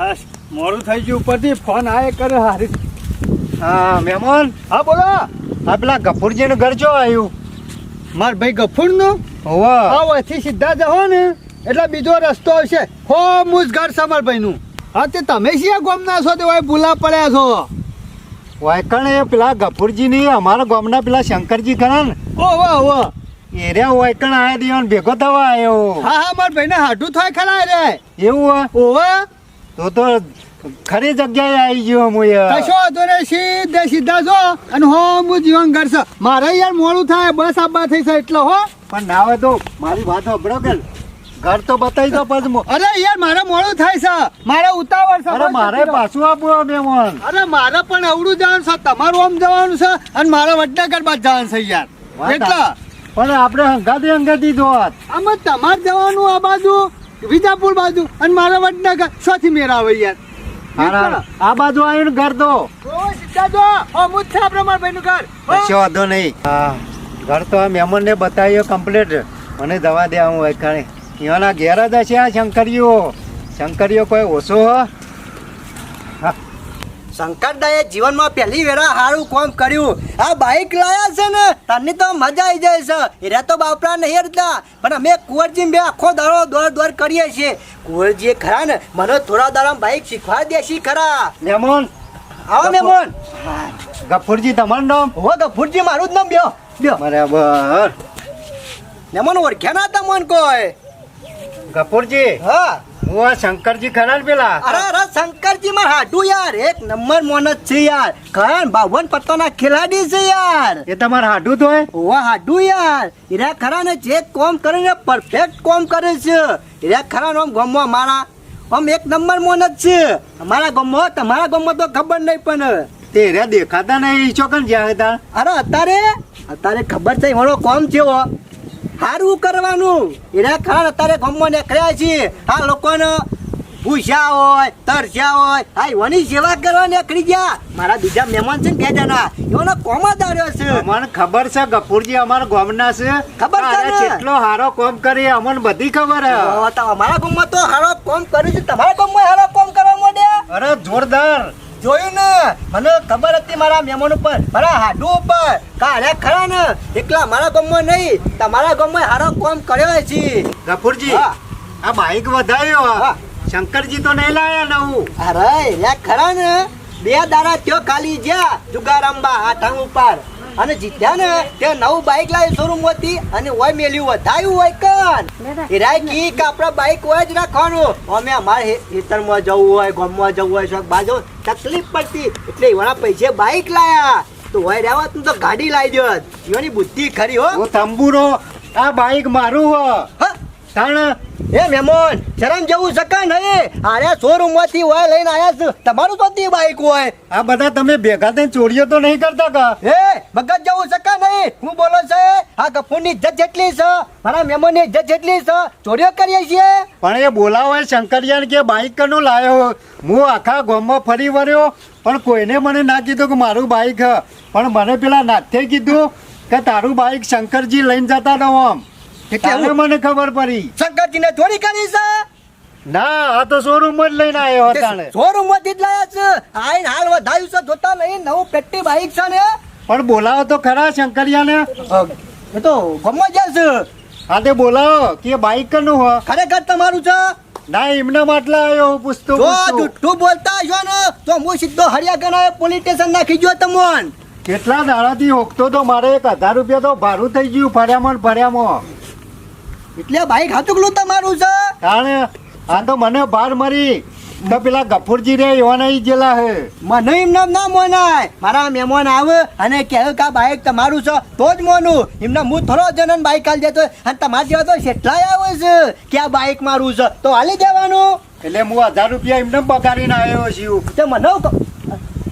હા મોડું થઈ ગયું. ઉપરથી ફોન આ કરે હારી. હા મહેમાન. હા બોલો. આ પેલા ગફુરજીનું ઘર જો આવ્યું માર ભાઈ ગફુરનું? હોવા. હા અહીંથી સીધા જહો ને. એટલે બીજો રસ્તો આવશે. હોમુસ ઘર સમર માર ભાઈનું. હા તે તમે શિયા ગોમના છો તે ભાઈ ભૂલા પડ્યા છો? વાયકણ એ પેલા ગફુરજીની અમારા ગામના પેલા શંકરજી ખરા ને? ઓ વાહ ઓહો એરિયા વાયકણ આયા દીવાનો ભેગો થવા આવ્યો હા હા માર ભાઈને હાટું થાય ખરા રે. એવું હે? તો તો ખરી જગ્યાએ આવી ગયો હું યાર. કશો તો નહીં સીધે સીધા જો અને હો હું જીવન કરશે મારે યાર મોડું થાય બસ આબા થઈ છે એટલે હો. પણ ના હોય તો મારી વાત સાંભળો કે ઘર તો બતાવી દો પછી અરે યાર મારે મોડું થાય છે. મારે ઉતાવળ છે અરે મારે પાછું આપવું આ મહેમાન અરે મારે પણ અવડું જવાનું છે તમારું આમ જવાનું છે અને મારે વડનગર બાદ જવાનું છે યાર. એટલા. પણ આપણે હંગાતી હંગાતી જોત. આમાં તમારે જવાનું આ બાજુ? વિજાપુર બાજુ અને મારા વડનગર. શોથી મેળ આવે યાર. આ બાજુ આવ્યો ને ઘર તો. મારા વાંધો નહીં. હા ઘર તો આ મહેમાનને બતાવ્યો કમ્પ્લીટ મને દવા દે હું વાયકાણે એના ઘેર જ હશે આ શંકરીઓ. શંકરીઓ કોઈ ઓછો હ? શંકરદાએ જીવનમાં પહેલી વેળા સારું કામ કર્યું. આ બાઇક લાયા છે ને તને તો મજા આવી જાય છે. એરા તો બાપરા નહીં હરતા. પણ અમે કુંવરજી બે આખો દાડો દોડ દોડ કરીએ છીએ. કુંવરજી ખરા ને મને થોડા દાડા બાઇક શીખવા દેશી ખરા. મેમોન. આવો મેમોન. ગફુરજી તમારું નામ? હો ગફુરજી મારું જ નામ બ્યો બ્યો બરાબર. મેમોન ઓળખ્યા ના તમને કોઈ? ગફુરજી હા. હું આ શંકરજી ખરા ને પેલા. અરે અરે શંકરજી માર હાડું યાર. એક નંબર મોન જ છે યાર. ખરા બાવન પત્તાના ખેલાડી છે યાર. એ તમારે હાડું તો ઓવા હાડું યાર. એરા ખરા ને જે કોમ કરે ને પરફેક્ટ કોમ કરે છે. એરા ખરા ને આમ ગમવા મારા. આમ એક નંબર મોન જ છે. અમારા ગમવા તમારા ગમવા તો ખબર નહીં પણ. તે રે દેખાતા નહીં ચોકન જ્યાં હતા? અરે અત્યારે? અત્યારે ખબર છે મારો કોમ છે હો. સારું કરવાનું. એના કારણ અત્યારે ગમવા નીકળ્યા છીએ. આ લોકોને ભૂસ્યા હોય તરસ્યા હોય હા વની સેવા કરવા નીકળી ગયા. મારા બીજા મહેમાન છે ને બે જણા. એનો કોમ દાડ્યો છે. મને ખબર છે ગફુરજી અમારા ગામના છે. ખબર છે કેટલો હારો કોમ કરી અમને બધી ખબર છે. તો અમારા ગામમાં તો હારો કોમ કર્યું છે. તમારા ગામમાં હારો કોમ કરવા માંડ્યા? અરે જોરદાર. જોયું ને મને ખબર હતી મારા મહેમાન ઉપર. મારા હાડુ ઉપર. કાળ્યા ખરા ને? એકલા મારા ગામમાં નહીં. તમારા ગામમાં હારો કોમ કર્યો છે. ગફુરજી. આ બાઈક વધાર્યો. શંકરજી તો નહીં લાયા નવું. અરે યા ખરા ને? બે દાડા ત્યો ખાલી જ્યાં. જુગારંબા હાથાંગ ઉપર. અને જીત્યા ને તે નવું બાઇક લાવી શોરૂમ હતી અને ઓય મેલ્યું વધાયું હોય કન હિરાય કી કે આપણા બાઇક હોય જ રાખવાનું. અમે અમારે ખેતરમાં જવું હોય ગામમાં જવું હોય શોખ બાજુ તકલીફ પડતી. એટલે એવાના પૈસે બાઇક લાયા. તો હોય રહેવા તું તો ગાડી લાવી દો એની બુદ્ધિ ખરી હો. તંબુરો આ બાઈક મારું હો. હા. તાણ એ મેમોન શરમ જવું શકા નહીં. આરે શોરૂમમાંથી હોય લઈને આયા છે. તમારું તો તે બાઈક હોય. આ બધા તમે ભેગા થઈને ચોરીઓ તો નહીં કરતા કા? એ મગજ જવું શકા નહીં. હું બોલો છે આ કપૂરની ઇજ્જત જેટલી છે મારા મહેમાનની ઇજ્જત જેટલી છે. ચોરીઓ કરીએ છીએ. પણ એ બોલાવો શંકરિયાને કે બાઈક કનું લાયો હું આખા ગામમાં ફરી વળ્યો પણ કોઈને મને ના કીધું કે મારું બાઈક પણ મને પેલા નાથે કીધું કે તારું બાઈક શંકરજી લઈને જતા રહો આમ. ત્યારે મને ખબર પડી. શંકરજીને થોડી કરી છે. ના આ તો શોરૂમ જ લઈને આવ્યો હતા શોરૂમમાંથી જ લાયા છે. આઈને હાલ વધાયું છે. જોતા નહીં. નવું પેટી બાઈક છે ને. પણ બોલાવો તો ખરા શંકરિયા ને એ તો ગમો જશે છે. હા તે બોલાવો. કે બાઈક કનું હો ખરેખર તમારું છે? ના એમના માટલા આવ્યો. પૂછતો જો જુઠ્ઠું બોલતા છો ને તો હું સીધો હરિયા ગણાએ પોલીસ સ્ટેશન નાખી ગયો તમોન. કેટલા દાડાથી હોકતો તો મારે એક હજાર રૂપિયા તો ભાડું થઈ ગયું ફર્યામાં ને ફર્યામાં. એટલે બાઇક હાચુકલું તમારું છે? તાણે આ તો મને ભાર મરી. તો પેલા ગફુરજી રે એવાના જેલા હે. મને એમને ના મોનાય. મારા મહેમાન આવે અને કહે કે આ બાઇક તમારું છે તો જ મોનું. એમને હું થોડો જનન બાઇક હાલ દેતો. અને તમારા જેવા તો કેટલાય આવે છે કે આ બાઈક મારું છે. તો હાલી દેવાનું. એટલે હું હજાર રૂપિયા એમને બગાડીને આવ્યો છું. તો મને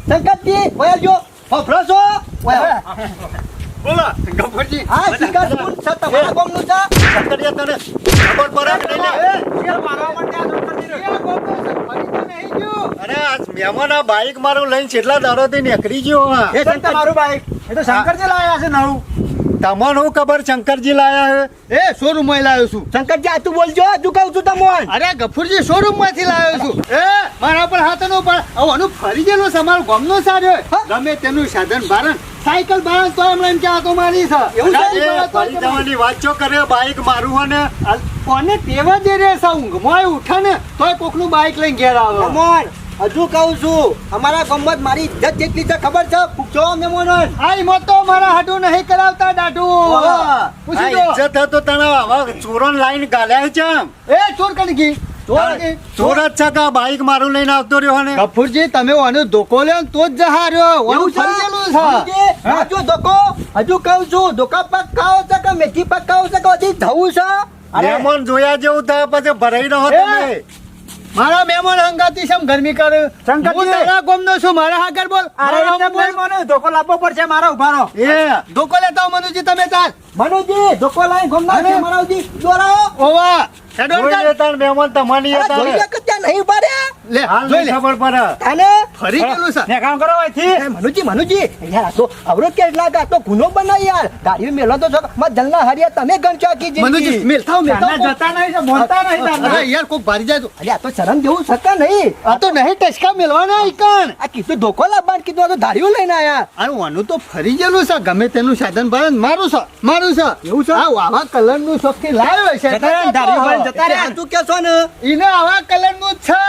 સંકટજી વયા જો. ફફરો છો. બોલો. ગફુરજી હા શિકાર છે તમારા ગામનું છે? શંકરિયા તને ખબર પડે કે નહીં લે? અરે આ મહેમાન આ બાઈક મારું લઈને કેટલા દાડોથી નીકળી ગયો એ શંકર મારું બાઈક. એ તો શંકરજી લાયા છે નવું તમને હું ખબર શંકરજી લાયા હે? એ શોરૂમમાં લાવ્યો છું. શંકરજી આ તું બોલજો હજુ કહું છું તમોન. અરે ગફુરજી શોરૂમમાંથી લાવ્યો છું. એ? મારા પર હાથ નો પણ આનું ફરી ગયેલો છે અમારો નો સારો ગમે તેનું સાધન ભારણ. સાયકલ ભારણ તો એમ કે ક્યાં તો મારી છે. એવું છે? જવાની વાત ચો કરે બાઈક મારું હે ને. કોને તેવા દે રે સા ઊંઘમાં ઉઠે ને તોય કોકનું બાઈક લઈને ઘેર આવે. હજુ કહું છું અમારા ગમત મારી ઇજ્જત જેટલી છે ખબર છે? પૂછો અમને મોનન આ ઈમો તો મારા હાડુ નહીં કરાવતા દાઢું. પૂછી દો ઇજ્જત હે તો તને આવા ચોરોન લાઈન ગાલ્યા છે એ ચોર કણકી ચોર કણકી. ચોર જ છે કે બાઈક મારું લઈને આવતો રહ્યો ને ગફુરજી તમે ઓનો ધોકો લ્યો તો જ જહા રહ્યો ઓનું ફરી છે? હજુ ધોકો? હજુ કહું છું ધોકા પક્કા ખાઓ છે કે મેથી પક્કા ખાઓ છે કે હજી થવું છે? મહેમાન જોયા જેવું થાય પછી ભરાઈ રહો તમે. મારા મહેમાન હંગાતી છે ગરમી કરે. સંકટ હું તારા ગોમનો છું મારા હાગર બોલ. અરે હાગર બોલ. ધોકો લાવવો પડશે મારા ઉભારો એ ધોકો લેતા મનુજી તમે તાર મનુજી ધોકો લાઈ ગોમ ના છે અરે. દોરાઓ ઓવા. હેડો જોઈ તાર. મહેમાન તમારી હતા જોઈ કે ત્યાં નહીં ઊભા રહ્યા લે જોઈ લે. ખબર પડે. તાને? ફરી ગયેલું છે. ને કામ કરો અહીંથી. મનુજી મનુજી. યાર આ તો અવરો કેટલા આ તો ગુનો બનાય યાર. ગાડી મેલો તો છો. મત જલના હરિયા તમે ગણચો આખી મનુજી મેલથાવ મેલથાવ જતા નહીં બોલતા નહીં અરે યાર કોક ભારી જાય તો. અરે આ તો શરમ જેવું સકા નહીં. આ તો નહીં ટચકા મેલવાના ઈકણ આ કીધું ધોકો લાવવાનું કીધું આ તો ધાર્યું લઈને આયા. અરે વાનું તો ફરી ગયેલું છે. ગમે તેનું સાધન ભારણ મારું છે મારું છે. એવું છે? આ આવા કલરનું શોખથી લાવ્યો છે અરે આ તું કે છો ને? ઈને આવા કલરનું છે.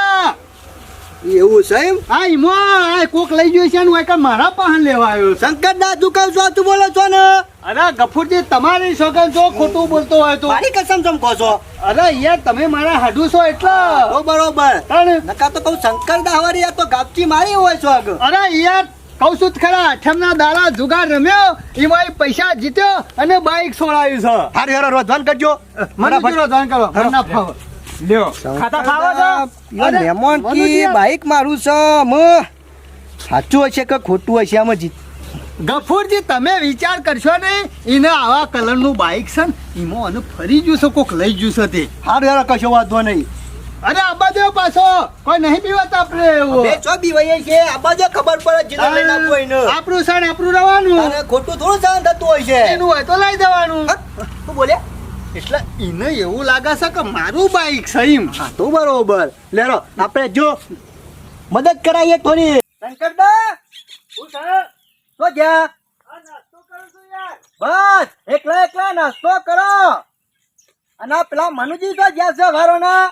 એવું છે એમ? આ ઈમો આ કોક લઈ ગયો છે ને હું એકવાર મારા પાહન લેવા આવ્યો શંકર દાદુ કહું છો? તું બોલો છો ને. અરે ગફુરજી તમારી સોગન છો ખોટું બોલતો હોય તો. મારી કસમ સમ કહો છો? અરે યાર તમે મારા હાડુ છો એટલે. ઓ બરોબર. નકા તો કહું શંકર દાવરી આ તો ગાપચી મારી હોય છો અરે યાર છું ખરા અઠમના દાડા જુગાર રમ્યો એમાં પૈસા જીત્યો અને બાઈક છોડાયું છે. હારે હારે રોધવાન કરજો. મને પૂરો ધ્યાન કરો મને ના લ્યો ખાતા ખાવા છો? મહેમાન કી બાઈક મારું છે મ. સાચું હશે કે ખોટું હશે આમાં જીત. ગફુરજી તમે વિચાર કરશો ને એને આવા કલરનું બાઈક છે ને એમાં અને ફરી છે કોક લઈ જશે તે. હારે હારે કશો વાંધો નહીં. અરે આબા દેવ પાછો. કોઈ નહીં પીવત આપણે એવું. બે છો બીવાઈએ છે આ બાજુ ખબર પડે જીલા લઈ નાખો એને આપણું સણ આપણું રવાનું તારે ખોટું થોડું સહન થતું હોય છે. એનું હોય તો લઈ દેવાનું તું બોલે? એટલે એને એવું લાગે છે કે મારું બાઈક છે એમ. હા તો બરોબર. લેરો આપણે જો મદદ કરાઈએ થોડી. શંકરદા! હું સર તો ગયા બસ એકલા એકલા નાસ્તો કરો. અને પેલા મનુજી તો જ્યાં છે વારોના?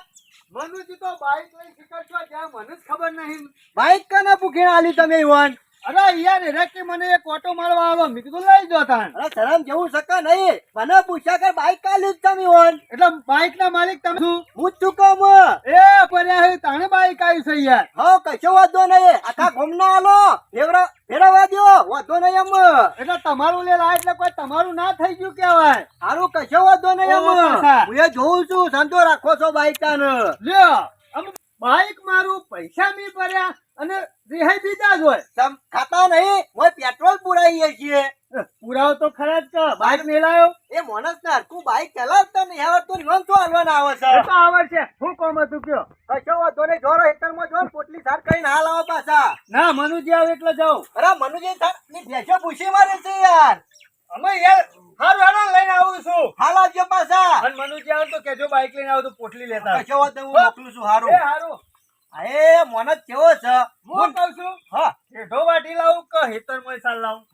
મનુજી તો બાઈક લઈ છો જ્યાં મને ખબર નહીં. બાઈક કને પૂકીને આલી તમે યુવાન? અરે યાર રે કે મને એક ઓટો મારવા આવે. મેં કીધું લઈ જો તાન અરે શરમ જેવું શકે નહીં. મને પૂછ્યા કે બાઈક કા લીધ તમે ઓન એટલે બાઈક ના માલિક તમે છું હું છું કોમ એ પર્યા હે તાણે બાઈક આવી છે યાર. હો કશો વાંધો નહીં. આખા ગોમના આલો ફેવરા ફેરવા દો વાંધો નહીં એમ એટલે તમારું લે લા એટલે કોઈ તમારું ના થઈ ગયું કેવાય હારું કશો વાંધો નહીં એમ હું એ જોઉં છું. સંતો રાખો છો બાઈક તાન લ્યો બાઈક મારું પૈસા મી ભર્યા અને રિહાઈ બીજા જ હોય. તમ ખાતા નહીં હોય પેટ્રોલ પુરાઈએ છીએ. પુરાવો તો ખરા જ કે બાઈક મેલાયો? એ મોનસ ને તું બાઈક ચલાવતો નહીં હવે તું લોન તો હાલવાના આવે છે? તો આવડશે હું કોમ હતું કયો? કશો વાંધો નહીં જોરો હેતરમાં જો ને પોટલી સાર કરીને હાલ આવો પાછા. ના મનુજી આવે એટલે જાઉં. અરે મનુજી સારની ભેસો પૂછી મારે છે યાર. અમે યાર હારું લઈને આવું છું. હાલ આવજો પાછા. અને મનુજી આવે તો કેજો બાઈક લઈને આવો તો પોટલી લેતા કશો નહીં, હું મોકલું છું હારું. એ હારું. એ મોનસ કેવો છે. હું કહું છું હા. હેઠો વાટી લાવું કે હેતરમાં સાલ લાવું?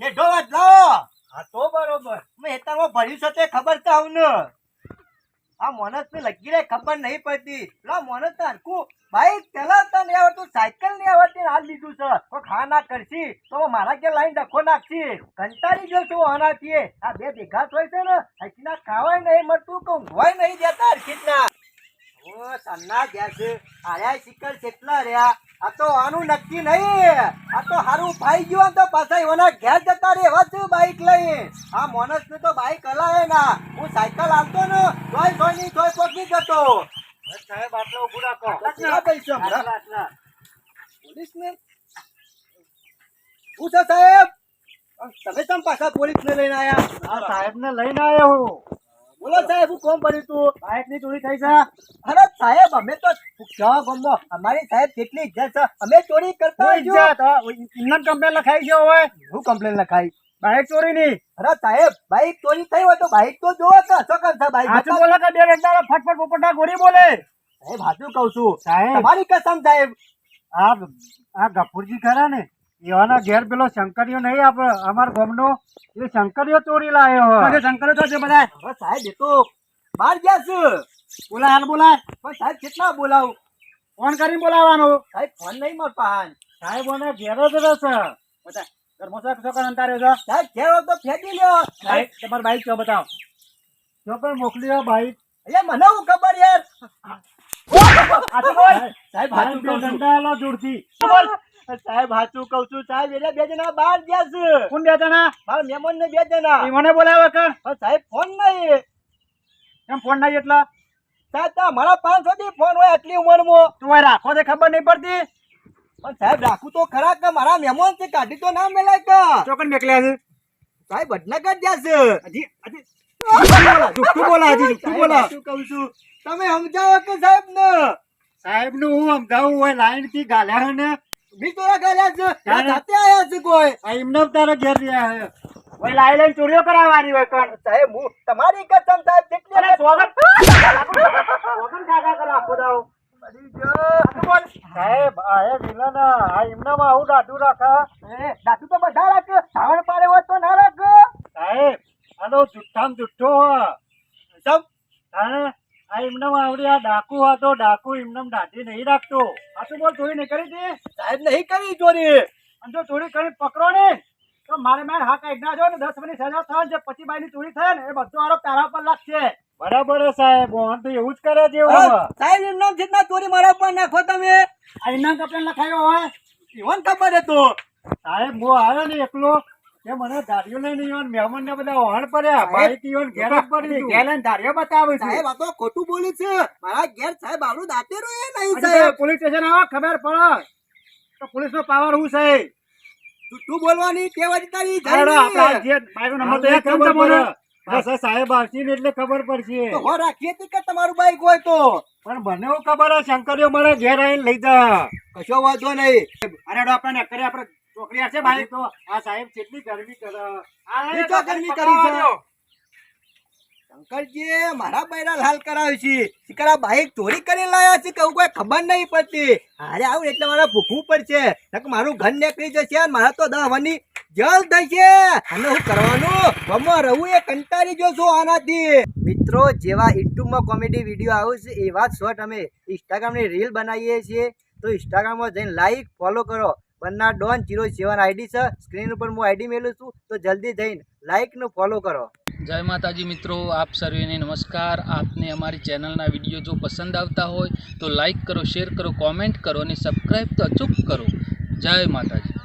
ઢોવાટ લાવો. હા તો બરોબર. મેં હેતરમાં ભર્યું છે તે ખબર તો આવું ને આ મોનસ ને લગી રે ખબર નહીં પડતી. પેલા મોનસ તો ભાઈ બાઈક ચલાવતા નહીં આવડતું, સાયકલ નહીં આવડતી હાલ લીધું છે. તો ખા ના કરશી. તો મારા કે લાઈન ડખો નાખશી. કંટાળી ગયો છું આનાથી. આ બે ભેગા થાય છે ને. હકીના ખાવાય નહીં મળતું કે ઊંઘવાય નહીં દેતા હરખીતના ઓ સન્ના છે. આયા શિકર કેટલા રહ્યા. આ તો આનું નક્કી નહીં. આ તો હારું ભાઈ ગયો તો પાછા એવાના ઘેર જતા રે એવા છે બાઈક લઈ. આ મોનસ ને તો બાઈક હલાવે ના. હું સાયકલ આવતો ને તોય તોયની તોય પગી જતો. સાહેબ આટલો ઉભું રાખો. પૈસા પોલીસ ને શું સાહેબ? તમે પાછા પોલીસ ને લઈને આયા? સાહેબ ને લઈને આવ્યો હું. બોલો સાહેબ હું કોમ ભર્યું તું? બાઈકની ચોરી થઈ છે. અરે સાહેબ અમે તો ક્યાં ગમો. અમારી સાહેબ કેટલી ઇજ્જત છે. અમે ચોરી કરતા ઇજ્જત ઇન્નર કમ્પ્લેન લખાઈ ગયો હોય. હું કમ્પ્લેન લખાઈ? બાઈક ચોરીની અરે સાહેબ બાઈક ચોરી થઈ હોય તો બાઈક તો જોવો કે શું કરશે બાઈક સાચું. બોલે કે બે વ્યક્તિઓ ફટફટ પોપટા ગોળી બોલે? સાહેબ સાચું કહું છું. સાહેબ. તમારી કસમ સાહેબ. આ આ ગફુરજી ખરા ને? એવાના ઘેર પેલો શંકરિયો નહીં આપણે અમાર ગામનો. એ શંકરિયો ચોરી લાયો હોય. શંકર તો છે બધા હવે સાહેબ એ તો બહાર ગયા છે. બોલા હાલ બોલાય. પણ સાહેબ કેટલા બોલાવું? ફોન કરીને બોલાવવાનું. સાહેબ ફોન નહીં મળતો હાલ. સાહેબ ઓને ઘેર જ રહેશે બધા ઘરમાં શું છોકરા અંતારે છે? સાહેબ ઘેર તો ફેંકી લ્યો. સાહેબ તમારી બાઈક કયો બતાવો. છોકર મોકલી દો બાઈક. એટલે મને હું ખબર યાર? સાહેબ સાહેબ સાચું સાહેબ હાચું કહું છું સાહેબ એટલે બે જણા બહાર ગયા છે. કોણ બે જણા? મારા મહેમાન ને બે જણા. મને બોલાવે કણ સાહેબ ફોન નહીં. એમ ફોન નહીં એટલા? સાહેબ તો મારા પાંચસો થી ફોન હોય આટલી ઉંમરમાં. તું રાખો તે ખબર નહીં પડતી? પણ સાહેબ રાખું તો ખરા કે મારા મહેમાન છે કાઢી તો ના મેલાય કે? ચોકન મેકલ્યા છે? સાહેબ બદલા ગયા છે. હજી હજી. જુઠ્ઠું બોલા હજી તું બોલા. શું કહું છું. તમે સમજાવો કે સાહેબ ને સાહેબનું હું સમજાવું હોય લાઈનથી ગાલ્યા ને? બીજોરા ગાલ્યા છે. સાથે આયા છે કોઈ? આ એમને તારે ઘેર રહ્યા હે ઓય લાઈ લઈને ચોરીઓ કરાવવાની હોય કણ સાહેબ હું તમારી કસમ સાહેબ જેટલી અરે સ્વાગત સ્વાગત કાકા કરે આખો દાડો. સાહેબ આ હે વિલન આ એમનામાં આવું દાઢું રાખા? એ, દાદુ તો બધા રાખે. શ્રાવણ પાડે હોય તો ના રાખે. સાહેબ આનો જુઠ્ઠામ જુઠ્ઠો હા આ એમનામાં આવડી આ ડાકુ હતો ડાકુ એમનામ દાઢી નહીં રાખતો. આ બોલ ચોરી નહીં કરી હતી સાહેબ નહીં કરી ચોરી. અને જો ચોરી કરી પકડો ને તો મારે મારે હા કાઢી નાખજો ને દસ મિનિટ સજા થાય જે પછી બાઈની ચોરી થાય ને એ બધો આરોપ તારા પર લાગશે. બરાબર છે સાહેબ ઓન તો એવું જ કરે છે હા, સાહેબ એમ જેટલા ચોરી મારા ઉપર નાખો તમે. આ ઇનામ કપડે લખાયો હોય. એવન ખબર હતો સાહેબ હું આવ્યો ને એકલો તે મને ધાર્યો લઈને ઈવન મહેમાન ને બધા ઓહણ પડ્યા. બાઈક ઈવન ઘેર જ પડી હતું. ઘેર ધાર્યો બતાવે સાહેબ આ તો ખોટું બોલે છે. મારા ઘેર સાહેબ આવડું દાંતેરું એ નહીં સાહેબ. સાહેબ પોલીસ સ્ટેશન આવો ખબર પડે. તો પોલીસ નો પાવર હું છે? જૂઠું બોલવાની ટેવ તારી જે બાઈકનો નંબર તો એક ખબર પડે. બસ આ સાહેબ આવશે એટલે ખબર પડશે. તો હો રાખીએ તી કે તમારું બાઈક હોય તો? પણ મને એવું ખબર હે શંકરીઓ મારા ઘેર આવીને લઈ જા. કશો વાંધો નહીં. અરે ડો આપણે નકરે આપણે ચોકડી છે ભાઈ તો આ સાહેબ કેટલી ગરમી કરે. આ તો ગરમી કરી છે. શંકરજી મારા બૈરા લાલ કરાવે છે. શીકર બાઈક ચોરી કરી લાયા છે કે કોઈ ખબર નહીં પડતી. અરે આવું એટલે મારે ભૂખવું પડશે. મારું ઘર નીકળી જશે અને મારા તો દવાની જલ થશે. અને હું કરવાનું? ગમો રહું એ કંટાળી જો છું આનાથી. મિત્રો જેવા યુટ્યુબમાં કોમેડી વીડિયો આવે છે એવા જ શોર્ટ અમે ઇન્સ્ટાગ્રામની રીલ બનાવીએ છીએ. તો ઇન્સ્ટાગ્રામમાં જઈને લાઈક ફોલો કરો. Banna don zero seven ID છે. સ્ક્રીન ઉપર હું આઈડી મેળવું છું. તો જલ્દી જઈને લાઈકનું ફોલો કરો. જય માતાજી મિત્રો, આપ સર્વેને નમસ્કાર. આપને અમારી ચેનલના વીડિયો જો પસંદ આવતા હોય તો લાઇક કરો, શેર કરો, કોમેન્ટ કરો અને સબસ્ક્રાઈબ તો અચૂક કરો. જય માતાજી.